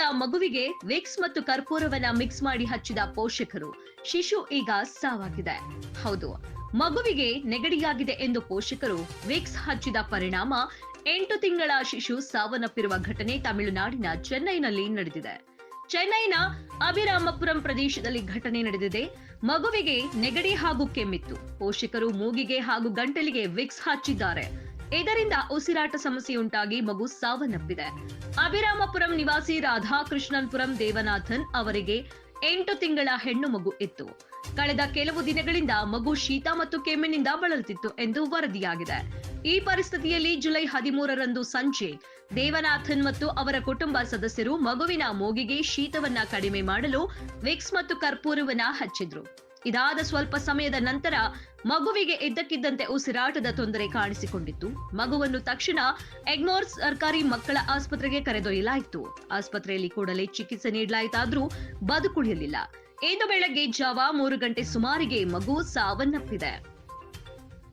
ತಿಂಗಳ ಮಗುವಿಗೆ ವಿಕ್ಸ್ ಮತ್ತು ಕರ್ಪೂರವನ್ನ ಮಿಕ್ಸ್ ಮಾಡಿ ಹಚ್ಚಿದ ಪೋಷಕರು. ಶಿಶು ಈಗ ಸಾವಾಗಿದೆ. ಹೌದು, ಮಗುವಿಗೆ ನೆಗಡಿಯಾಗಿದೆ ಎಂದು ಪೋಷಕರು ವಿಕ್ಸ್ ಹಚ್ಚಿದ ಪರಿಣಾಮ ಎಂಟು ತಿಂಗಳ ಶಿಶು ಸಾವನ್ನಪ್ಪಿರುವ ಘಟನೆ ತಮಿಳುನಾಡಿನ ಚೆನ್ನೈನಲ್ಲಿ ನಡೆದಿದೆ. ಚೆನ್ನೈನ ಅಭಿರಾಮಪುರಂ ಪ್ರದೇಶದಲ್ಲಿ ಘಟನೆ ನಡೆದಿದೆ. ಮಗುವಿಗೆ ನೆಗಡಿ ಹಾಗೂ ಕೆಮ್ಮಿತ್ತು. ಪೋಷಕರು ಮೂಗಿಗೆ ಹಾಗೂ ಗಂಟಲಿಗೆ ವಿಕ್ಸ್ ಹಚ್ಚಿದ್ದಾರೆ. ಇದರಿಂದ ಉಸಿರಾಟ ಸಮಸ್ಯೆಯುಂಟಾಗಿ ಮಗು ಸಾವನ್ನಪ್ಪಿದೆ. ಅಭಿರಾಮಪುರಂ ನಿವಾಸಿ ರಾಧಾಕೃಷ್ಣನ್ಪುರಂ ದೇವನಾಥನ್ ಅವರಿಗೆ ಎಂಟು ತಿಂಗಳ ಹೆಣ್ಣು ಮಗು ಇತ್ತು. ಕಳೆದ ಕೆಲವು ದಿನಗಳಿಂದ ಮಗು ಶೀತ ಮತ್ತು ಕೆಮ್ಮಿನಿಂದ ಬಳಲುತ್ತಿತ್ತು ಎಂದು ವರದಿಯಾಗಿದೆ. ಈ ಪರಿಸ್ಥಿತಿಯಲ್ಲಿ ಜುಲೈ ಹದಿಮೂರರಂದು ಸಂಜೆ ದೇವನಾಥನ್ ಮತ್ತು ಅವರ ಕುಟುಂಬ ಸದಸ್ಯರು ಮಗುವಿನ ಮೂಗಿಗೆ ಶೀತವನ್ನ ಕಡಿಮೆ ಮಾಡಲು ವಿಕ್ಸ್ ಮತ್ತು ಕರ್ಪೂರವನ್ನ ಹಚ್ಚಿದ್ರು. ಇದಾದ ಸ್ವಲ್ಪ ಸಮಯದ ನಂತರ ಮಗುವಿಗೆ ಇದ್ದಕ್ಕಿದ್ದಂತೆ ಉಸಿರಾಟದ ತೊಂದರೆ ಕಾಣಿಸಿಕೊಂಡಿತ್ತು. ಮಗುವನ್ನು ತಕ್ಷಣ ಎಗ್ಮೋರ್ ಸರ್ಕಾರಿ ಮಕ್ಕಳ ಆಸ್ಪತ್ರೆಗೆ ಕರೆದೊಯ್ಯಲಾಯಿತು. ಆಸ್ಪತ್ರೆಯಲ್ಲಿ ಕೂಡಲೇ ಚಿಕಿತ್ಸೆ ನೀಡಲಾಯಿತಾದ್ರೂ ಬದುಕುಳಿಯಲಿಲ್ಲ. ಇಂದು ಬೆಳಗ್ಗೆ ಜಾವ ಮೂರು ಗಂಟೆ ಸುಮಾರಿಗೆ ಮಗು ಸಾವನ್ನಪ್ಪಿದೆ.